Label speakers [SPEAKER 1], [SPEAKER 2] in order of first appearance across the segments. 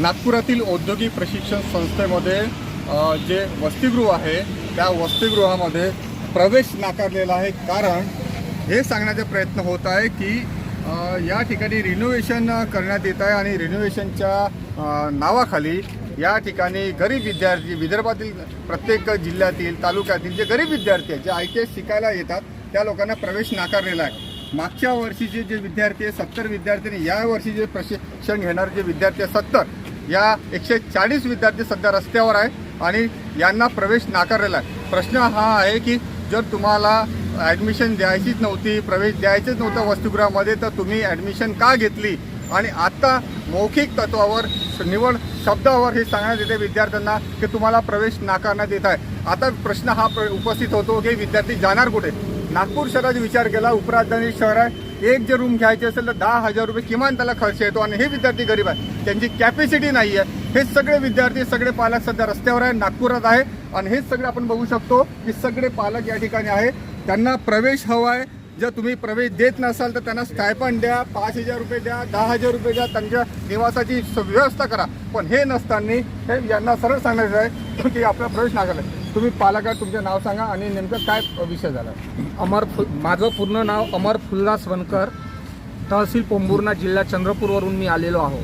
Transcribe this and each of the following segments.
[SPEAKER 1] नागपुरातील औद्योगिक प्रशिक्षण संस्थेमध्ये जे वसतिगृह आहे त्या वसतिगृहामध्ये प्रवेश नाकारलेला आहे. कारण हे सांगण्याचा प्रयत्न होत आहे की या ठिकाणी रिनोव्हेशन करण्यात येत आहे आणि रिनोव्हेशनच्या नावाखाली या ठिकाणी गरीब विद्यार्थी विदर्भातील प्रत्येक जिल्ह्यातील तालुक्यातील जे गरीब विद्यार्थी आहेत जे आय टी एस शिकायला येतात त्या लोकांना प्रवेश नाकारलेला आहे. मागच्या वर्षीचे जे विद्यार्थी आहे सत्तर विद्यार्थ्यांनी या वर्षी जे प्रशिक्षण घेणारे जे विद्यार्थी आहे सत्तर या एकशे चाळीस विद्यार्थी सध्या रस्त्यावर आहे आणि यांना प्रवेश नाकारलेला आहे. प्रश्न हा आहे की जर तुम्हाला ॲडमिशन द्यायचीच नव्हती प्रवेश द्यायचीच नव्हता वसतिगृहामध्ये तर तुम्ही ॲडमिशन का घेतली? आणि आता मौखिक तत्वावर निवड शब्दावर हे सांगण्यात येते विद्यार्थ्यांना की तुम्हाला प्रवेश नाकारण्यात येत आहे. आता प्रश्न हा प्र- उपस्थित होतो की विद्यार्थी जाणार कुठे? नागपूर शहराचा विचार केला उपराजधानी शहर आहे. एक जर रूम घ्यायचे असेल तर दहा हजार रुपये किमान त्याला खर्च येतो आणि हे विद्यार्थी गरीब आहेत. त्यांची कॅपॅसिटी नाही आहे. हे सगळे विद्यार्थी सगळे पालक सध्या रस्त्यावर आहे नागपुरात आहे. आणि हेच सगळे आपण बघू शकतो की सगळे पालक या ठिकाणी आहे त्यांना प्रवेश हवा आहे. जर तुम्ही प्रवेश देत नसाल तर त्यांना स्टायपन द्या पाच हजार रुपये द्या दहा हजार रुपये द्या त्यांच्या निवासाची स- व्यवस्था करा. पण हे नसताना हे यांना सरळ सांगायचं आहे की आपला प्रवेश नागाला तुम्ही पालक आहे तुमचं नाव सांगा आणि नेमकं काय विषय झाला?
[SPEAKER 2] अमर फु माझं पूर्ण नाव अमर फुलदास वनकर तहसील पोंभुर्णा जिल्हा चंद्रपूरवरून मी आलेलो आहो.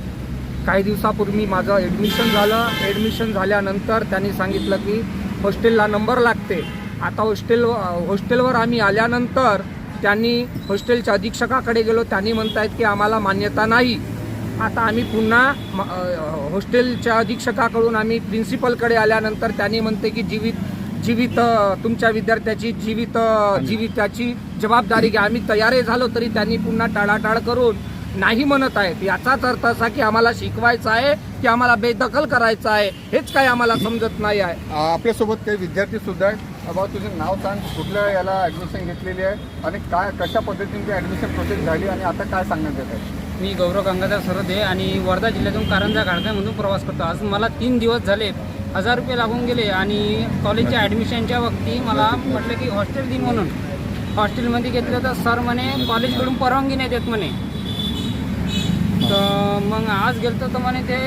[SPEAKER 2] काही दिवसापूर्वी माझं ॲडमिशन झालं. ॲडमिशन झाल्यानंतर त्यांनी सांगितलं की हॉस्टेलला नंबर लागते. आता हॉस्टेल हॉस्टेलवर आम्ही आल्यानंतर त्यांनी हॉस्टेलच्या अधीक्षकाकडे गेलो. त्यांनी म्हणतायत की आम्हाला मान्यता नाही. आता आम्ही पुन्हा हॉस्टेलच्या अधीक्षकाकडून आम्ही प्रिन्सिपलकडे आल्यानंतर त्यांनी म्हणते की जीवित जीवित तुमच्या विद्यार्थ्याची जीवित जीविताची जबाबदारी घ्या. आम्ही तयारी झालो तरी त्यांनी पुन्हा टाळाटाळ करून नाही म्हणत आहेत. याचाच अर्थ असा की आम्हाला शिकवायचं आहे की आम्हाला बेदखल करायचं आहे हेच काही आम्हाला समजत नाही आहे.
[SPEAKER 1] आपल्यासोबत काही विद्यार्थी सुद्धा आहेत. बाबा तुझं नाव सांग. कुठल्या याला ॲडमिशन घेतलेली आहे? आणि काय कशा पद्धतीने ती ॲडमिशन प्रोसेस झाली? आणि आता काय सांगण्यात येत आहे?
[SPEAKER 3] मी गौरव गंगाधर सरदे आणि वर्धा जिल्ह्यातून कारंजा गाडगामधून प्रवास करतो. आज मला तीन दिवस झाले हजार रुपये लागून गेले आणि कॉलेजच्या ॲडमिशनच्या वक्ती मला म्हटलं की हॉस्टेल दिन म्हणून. हॉस्टेलमध्ये घेतलं तर सर म्हणे कॉलेजकडून परवानगी नाही देत म्हणे. तर मग आज गेलतो तर म्हणे ते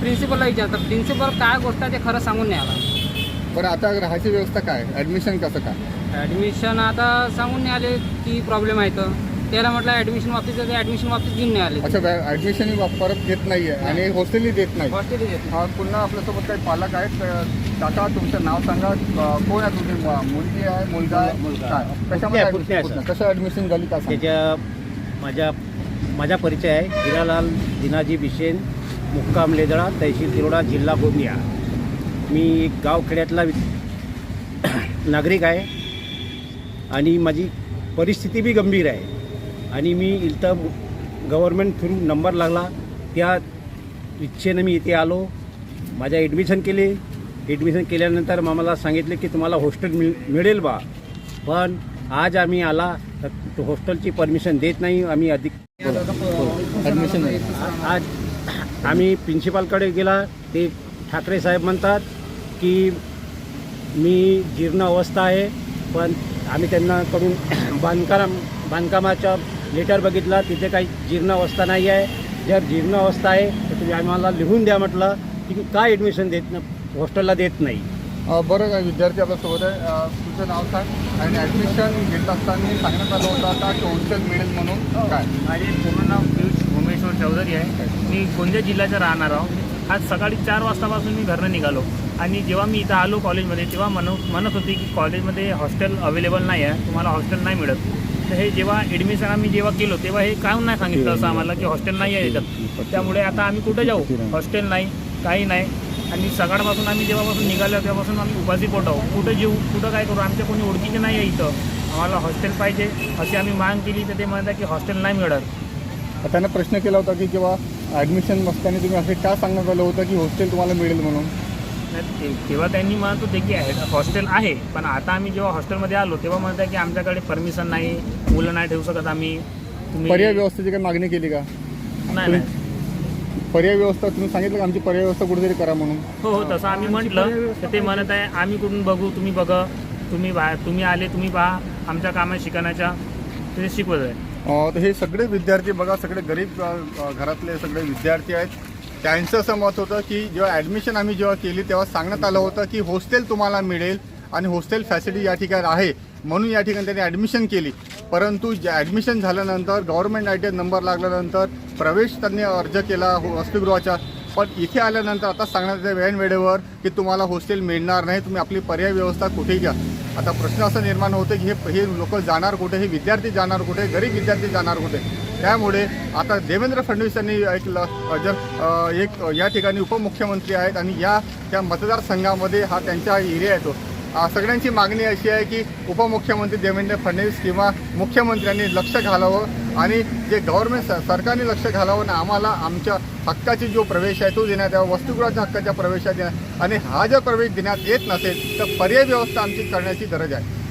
[SPEAKER 3] प्रिन्सिपलला विचारतं प्रिन्सिपल काय गोष्ट आहे ते खरं सांगून नाही आला.
[SPEAKER 1] बरं आता राहायची व्यवस्था काय? ॲडमिशन कसं काय?
[SPEAKER 3] ॲडमिशन आता सांगून नाही आले की प्रॉब्लेम आहे तर त्याला म्हटलं ॲडमिशन वापस ते ॲडमिशन वापस घेऊन नाही आले
[SPEAKER 1] अच्छा ॲडमिशन परत घेत नाही आहे आणि हॉस्टेलही देत नाही
[SPEAKER 3] हॉस्टेल देत नाही.
[SPEAKER 1] हा, पुन्हा आपल्यासोबत काही पालक आहेत तर काका तुमचं नाव सांगा अ, कोण आहे तुमची मु- मुलगी आहे मुलगा आहे?
[SPEAKER 4] मुलगा.
[SPEAKER 1] काय? कशामध्ये
[SPEAKER 4] पुतण्या आहे,
[SPEAKER 1] admission- कसं ॲडमिशन झाली का सांगा?
[SPEAKER 4] त्याच्या माझ्या माझा परिचय आहे हिरालाल दिनाजी बिशेन मुक्काम लेदळा तहसील तिरोडा जिल्हा गोंदिया मी एक गावखेड्यातला वि- नागरिक आहे आणि माझी परिस्थिती बी गंभीर आहे आणि मी इथं गव्हर्मेंट थ्रू नंबर लागला. त्या इच्छेनं मी इथे आलो. माझ्या ॲडमिशन केले. ॲडमिशन केल्यानंतर मला सांगितले की तुम्हाला हॉस्टेल मिळ मिळेल बा. पण आज आम्ही आला तर हॉस्टेलची परमिशन देत नाही. आम्ही अधिक
[SPEAKER 1] ॲडमिशन.
[SPEAKER 4] आज आम्ही प्रिन्सिपालकडे गेला. ते ठाकरे साहेब म्हणतात की मी जीर्ण अवस्था आहे. पण आम्ही त्यांना कडून बांधकाम बांधकामाचा लेटर बघितला तिथे काही जीर्ण अवस्था नाही आहे. जर जीर्ण अवस्था आहे तर तुम्ही आम्हाला लिहून द्या म्हटलं की काय ॲडमिशन देत न हॉस्टेलला देत नाही.
[SPEAKER 1] अ, बरं काय विद्यार्थी आपल्यासोबत आहे. तुझं नाव सांग आणि ॲडमिशन घेत असताना सांगण्यात आलं होतं का की हॉस्टेल मिळेल म्हणून. काय?
[SPEAKER 5] माझे पूर्ण नाव पियुष भूमेश्वर चौधरी आहे. मी गोंदिया जिल्ह्याचा राहणार आहो. आज सकाळी चार वाजतापासून मी घरनं निघालो. आणि जेव्हा मी इथं आलो कॉलेजमध्ये तेव्हा म्हण म्हणत होती की कॉलेजमध्ये हॉस्टेल अवेलेबल नाही आहे. तुम्हाला हॉस्टेल नाही मिळत. तर हे जेव्हा ॲडमिशन आम्ही जेव्हा केलो तेव्हा हे काम नाही सांगितलं असं आम्हाला की हॉस्टेल नाही आहे याच्यात त्यामुळे आता आम्ही कुठं जाऊ? हॉस्टेल नाही काही नाही. आणि सकाळपासून आम्ही जेव्हापासून निघालो तेव्हापासून आम्ही उपाशी पोट कुठं जेऊ कुठं काय करू? आमच्या कोणी ओळखीचे नाही आहे इथं. आम्हाला हॉस्टेल पाहिजे. अशी आम्ही मागणी केली तर ते म्हणतात की हॉस्टेल नाही मिळत.
[SPEAKER 1] त्यांना प्रश्न केला होता की किंवा ॲडमिशन असताना तुम्ही असे का सांगण्यात आलं होतं की हॉस्टेल तुम्हाला मिळेल म्हणून?
[SPEAKER 5] नाही, ते- तेव्हा त्यांनी म्हणत होते की आहे हॉस्टेल आहे पण आता आम्ही जेव्हा हॉस्टेलमध्ये आलो तेव्हा म्हणतात की आमच्याकडे परमिशन नाही मुलं नाही ठेवू शकत आम्ही. तुम्ही
[SPEAKER 1] पर्याय व्यवस्थेची काही मागणी केली का?
[SPEAKER 5] नाही नाही.
[SPEAKER 1] पर्याय व्यवस्था तुम्ही सांगितलं का आमची पर्याय व्यवस्था कुठेतरी करा म्हणून?
[SPEAKER 5] हो हो तसं आम्ही म्हटलं. तर ते म्हणत आहे आम्ही कुठून बघू? तुम्ही बघा. तुम्ही तुम्ही आले तुम्ही पहा. आमच्या कामात शिकण्याच्या ते शिकवत आहे.
[SPEAKER 1] अ, तर हे सगळे विद्यार्थी बघा सगळे गरीब घरातले सगळे विद्यार्थी आहेत. त्यांचं असं मत होतं की जेव्हा ॲडमिशन आम्ही जेव्हा केली तेव्हा सांगण्यात आलं होतं की हॉस्टेल तुम्हाला मिळेल आणि हॉस्टेल फॅसिलिटी या ठिकाणी आहे म्हणून या ठिकाणी त्यांनी ॲडमिशन केली. परंतु ॲडमिशन झाल्यानंतर गव्हर्नमेंट आय टी नंबर लागल्यानंतर प्रवेश त्यांनी अर्ज केला हो- वसतिगृहाच्या पण इथे आल्यानंतर आता सांगण्यात वेळ वेळेवर की तुम्हाला हॉस्टेल मिळणार नाही तुम्ही आपली पर्याय व्यवस्था कुठे घ्या. आता प्रश्न असा निर्माण होतो की हे हे लोक जाणार कुठे हे विद्यार्थी जाणार कुठे गरीब विद्यार्थी जाणार कुठे? त्यामुळे आता देवेंद्र फडणवीस यांनी एक जर एक या ठिकाणी उपमुख्यमंत्री आहेत आणि या त्या मतदारसंघामध्ये हा त्यांचा एरिया येतो. सगळ्यांची मागणी अशी आहे की उपमुख्यमंत्री देवेंद्र फडणवीस किंवा मुख्यमंत्र्यांनी लक्ष घालावं आणि जे गव्हर्नमेंट स- सरकारने लक्ष घालावं आणि आम्हाला आमच्या हक्काची जो प्रवेश आहे तो देण्यात यावा वस्तुगृहाच्या हक्काच्या प्रवेशात देण्यात आणि हा जर प्रवेश देण्यात येत नसेल तर पर्याय व्यवस्था आमची करण्याची गरज आहे.